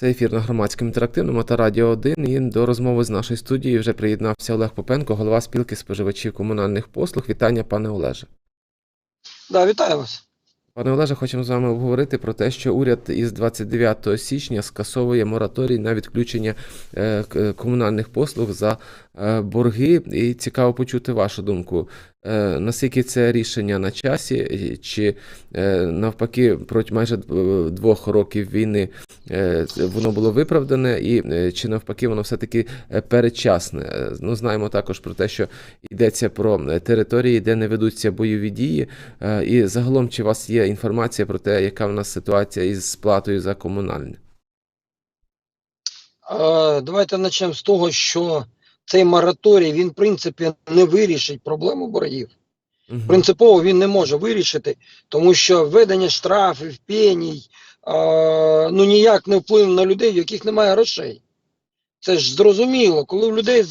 Це ефір на громадському інтерактивному та Радіо 1. І до розмови з нашої студії вже приєднався Олег Попенко, голова спілки споживачів комунальних послуг. Вітання, пане Олеже. Да, вітаю вас. Пане Олеже, хочемо з вами обговорити про те, що уряд із 29 січня скасовує мораторій на відключення е, комунальних послуг за борги. І цікаво почути вашу думку. Е, Наскільки це рішення на часі, чи е, навпаки проти майже е, двох років війни е, воно було виправдане, і е, чи навпаки воно все-таки е, передчасне? Е, Ну, знаємо також про те, що йдеться про е, території, де не ведуться бойові дії. Е, І загалом, чи у вас є інформація про те, яка в нас ситуація із сплатою за комунальне? Е, давайте почнемо з того, що цей мораторій, він, в принципі, не вирішить проблему боргів. Мгм. Принципово він не може вирішити, тому що введення штрафів, пеній, е, ну ніяк не вплине на людей, в яких немає грошей. Це ж зрозуміло, коли в людей,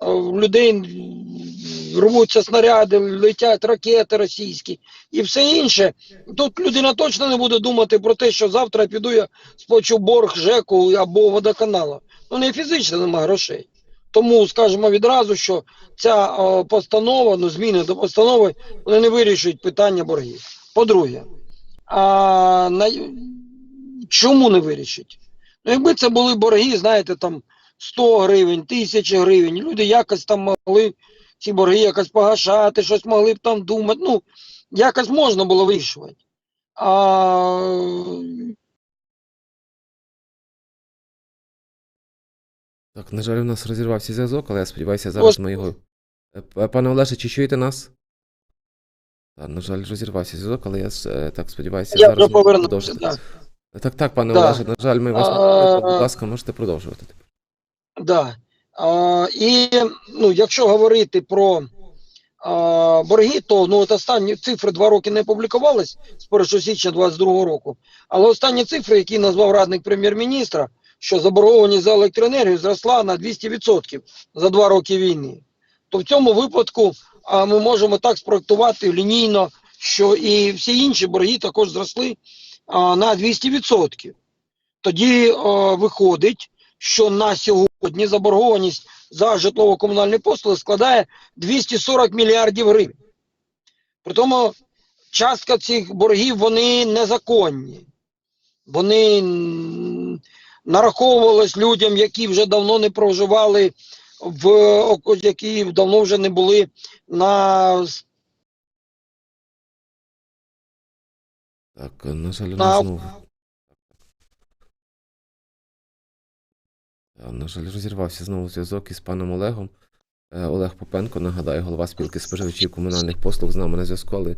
в людей рвуться снаряди, летять ракети російські і все інше, тут людина точно не буде думати про те, що завтра піду я сплачу борг ЖЕКу або водоканалу. Ну не фізично немає грошей. Тому скажемо відразу, що ця постанова, ну зміни до постанови, вони не вирішують питання боргів. По-друге, а, на, чому не вирішить? Ну, якби це були борги, знаєте, там 100 гривень, 1000 гривень, люди якось там могли ці борги якось погашати, щось могли б там думати. Ну, якось можна було вирішувати. А, Так, на жаль, у нас розірвався зв'язок, але я сподіваюся, зараз ми його. Е, Пане Олеже, чи чуєте нас? Так, на жаль, розірвався зв'язок, але я е, так сподіваюся, я зараз продовжите. Да. Так, так, пане Да. Олеже, на жаль, ми вас А, будь ласка, можете продовжувати. Да. А, і ну, якщо говорити про а, борги, то ну, от останні цифри два роки не публікувались з 1 січня 2022 року. Але останні цифри, які назвав радник прем'єр-міністра, що заборгованість за електроенергію зросла на 200% за два роки війни. То в цьому випадку а, ми можемо так спроектувати лінійно, що і всі інші борги також зросли а, на 200%. Тоді а, виходить, що на сьогодні заборгованість за житлово-комунальні послуги складає 240 мільярдів гривень. При тому частка цих боргів вони незаконні. Вони м, нараховувались людям, які вже давно не проживали в які давно вже не були на Так, на жаль, На- знову. На жаль, розірвався знову зв'язок із паном Олегом. Е, Олег Попенко, нагадаю, голова спілки споживачів комунальних послуг з нами на зв'язку, але,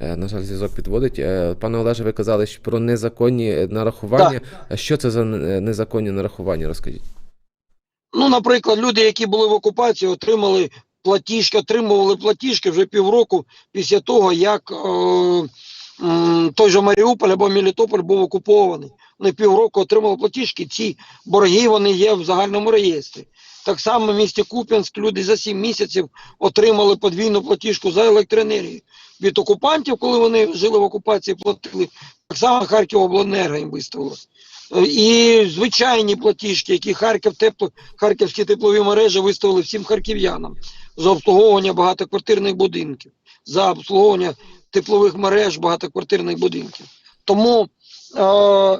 е, на жаль, зв'язок підводить. Е, Пане Олеже, ви казали що про незаконні нарахування. А Що це за незаконні нарахування? Розкажіть. Ну, наприклад, люди, які були в окупації, отримали платіжки, отримували платіжки вже півроку після того, як е, той же Маріуполь або Мелітополь був окупований. Вони півроку отримали платіжки. Ці борги вони є в загальному реєстрі. Так само в місті Куп'янськ люди за 7 місяців отримали подвійну платіжку за електроенергію. Від окупантів, коли вони жили в окупації, платили. Так само Харківобленерго їм виставило. Е, І звичайні платіжки, які Харків тепло, харківські теплові мережі виставили всім харків'янам за обслуговування багатоквартирних будинків, за обслуговування теплових мереж багатоквартирних будинків. Тому е,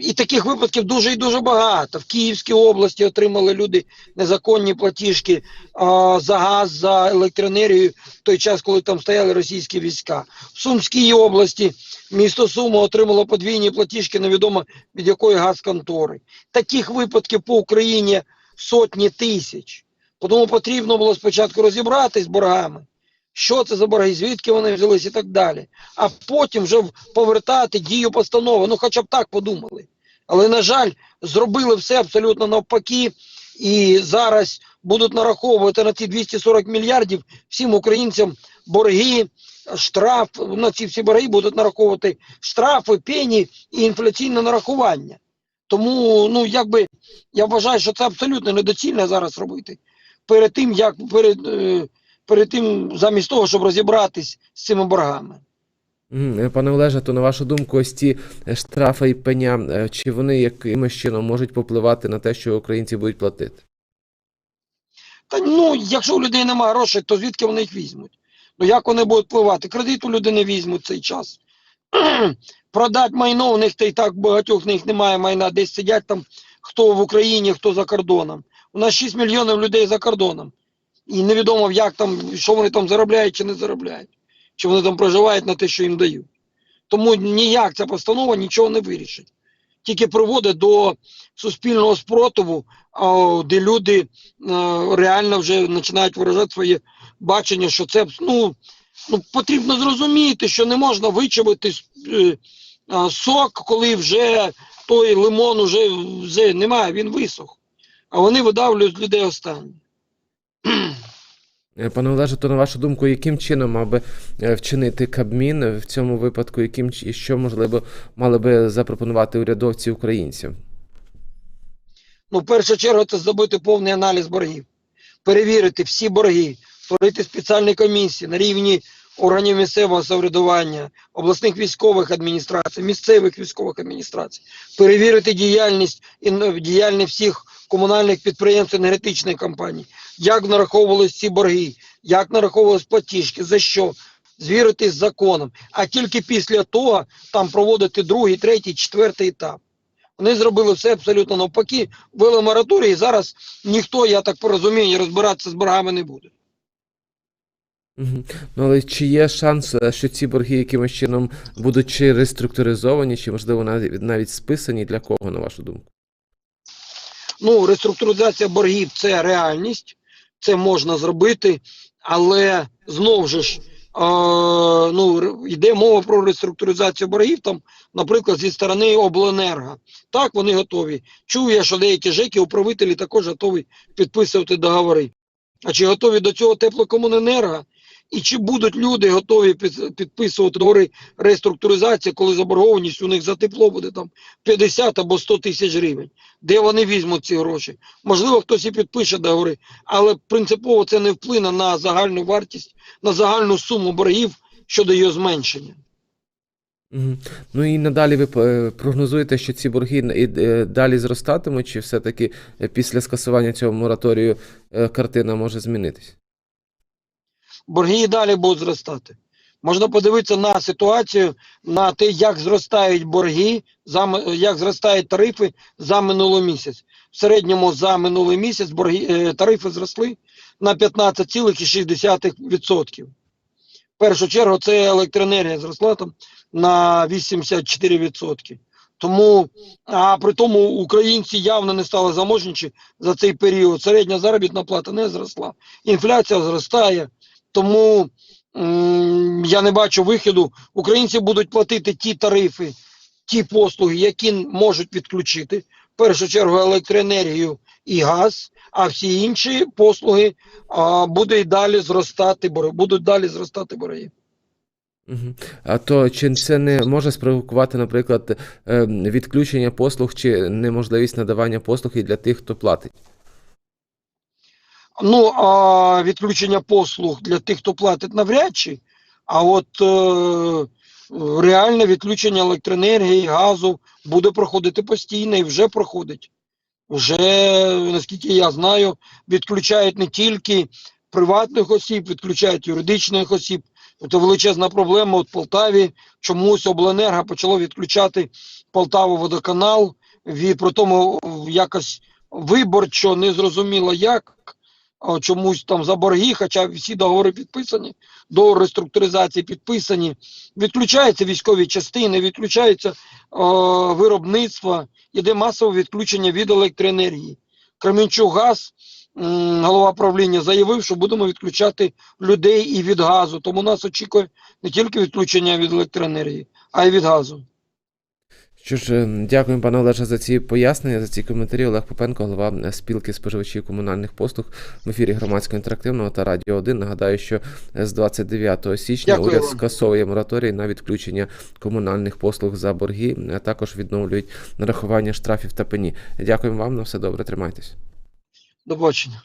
і таких випадків дуже і дуже багато. В Київській області отримали люди незаконні платіжки е, за газ, за електроенергію в той час, коли там стояли російські війська. В Сумській області місто Сума отримало подвійні платіжки, невідомо від якої газконтори. Таких випадків по Україні сотні тисяч. Тому потрібно було спочатку розібратись з боргами, що це за борги, звідки вони взялись і так далі. А потім вже повертати дію постанови. Ну, хоча б так подумали. Але, на жаль, зробили все абсолютно навпаки. І зараз будуть нараховувати на ці 240 мільярдів всім українцям борги, штраф. На ці всі борги будуть нараховувати штрафи, пені і інфляційне нарахування. Тому, ну якби я вважаю, що це абсолютно недоцільно зараз робити. Перед тим, як перед, е, перед тим, замість того, щоб розібратись з цими боргами. Е, Пане Олеже, то на вашу думку, ось ці е, штрафи і пеня, е, чи вони якимось чином можуть попливати на те, що українці будуть платити? Та ну, якщо у людей немає грошей, то звідки вони їх візьмуть? Ну як вони будуть впливати? Кредит у людини візьмуть в цей час. Продать майно, у них та й так багатьох в них немає майна, десь сидять там хто в Україні, хто за кордоном. У нас 6 мільйонів людей за кордоном. І невідомо, як там, що вони там заробляють чи не заробляють. Чи вони там проживають на те, що їм дають. Тому ніяк ця постанова нічого не вирішить. Тільки приводить до суспільного спротиву, де люди е, реально вже починають виражати своє бачення, що це ну, ну, потрібно зрозуміти, що не можна вичавити е, сок, коли вже той лимон вже, вже немає, він висох. А вони видавлюють людей останні. Е, Пане Олеже, то на вашу думку, яким чином мав би е, вчинити Кабмін в цьому випадку, яким і що можливо мали би запропонувати урядовці українцям? Ну, в першу чергу, це зробити повний аналіз боргів, перевірити всі борги, створити спеціальні комісії на рівні органів місцевого самоврядування, обласних військових адміністрацій, місцевих військових адміністрацій, перевірити діяльність і н- діяльність всіх комунальних підприємств енергетичної компанії, як нараховувалися ці борги, як нараховувалися платіжки, за що. Звірити з законом, а тільки після того там проводити другий, третій, четвертий етап. Вони зробили все абсолютно навпаки, ввели мораторій, і зараз ніхто, я так порозумію, розбиратися з боргами не буде. Ну, але чи є шанс, е, що ці борги якимось чином будуть чи реструктуризовані, чи можливо навіть навіть списані для кого, на вашу думку? Ну, реструктуризація боргів це реальність, це можна зробити, але знову ж, е, ну, йде мова про реструктуризацію боргів, там, наприклад, зі сторони обленерго. Так, вони готові. Чую я, що деякі ЖЕКи, управителі також готові підписувати договори. А чи готові до цього теплокомуненерго? І чи будуть люди готові підписувати договори реструктуризації, коли заборгованість у них за тепло буде там 50 або 100 тисяч гривень? Де вони візьмуть ці гроші? Можливо, хтось і підпише договори, але принципово це не вплине на загальну вартість, на загальну суму боргів щодо її зменшення. Ну і надалі ви е, прогнозуєте, що ці борги і е, далі зростатимуть, чи все-таки е, після скасування цього мораторію е, картина може змінитись? Борги і далі будуть зростати. Можна подивитися на ситуацію, на те, як зростають борги, як зростають тарифи за минулий місяць. В середньому за минулий місяць борги, е, тарифи зросли на 15,6%. В першу чергу це електроенергія зросла там на 84%. Тому, а при тому українці явно не стали заможніші за цей період. Середня заробітна плата не зросла. Інфляція зростає. Тому я не бачу виходу. Українці будуть платити ті тарифи, ті послуги, які можуть відключити. В першу чергу електроенергію і газ, а всі інші послуги а, буде і далі зростати будуть далі зростати борги. А то чи це не може спровокувати, наприклад, е, відключення послуг чи неможливість надавання послуг і для тих, хто платить? Ну, а відключення послуг для тих, хто платить навряд чи. А от е, реальне відключення електроенергії, газу буде проходити постійно і вже проходить. Вже, наскільки я знаю, відключають не тільки приватних осіб, відключають юридичних осіб. Це величезна проблема. От в Полтаві чомусь обленерго почало відключати Полтаву водоканал. І при тому якось виборчо не зрозуміло як. Чомусь там за борги, хоча всі договори підписані, до реструктуризації підписані. Відключаються військові частини, відключається е, виробництво, іде масове відключення від електроенергії. Кременчук газ, м, голова правління, заявив, що будемо відключати людей і від газу. Тому нас очікує не тільки відключення від електроенергії, а й від газу. Що ж, е, дякуємо, пане Олеже, за ці пояснення, за ці коментарі. Олег Попенко, голова е, спілки споживачів комунальних послуг в ефірі громадського інтерактивного та Радіо 1. Нагадаю, що е, з 29 січня Дякую уряд скасовує мораторій на відключення комунальних послуг за борги, а також відновлюють нарахування штрафів та пені. Дякуємо вам на все добре, тримайтесь. До побачення.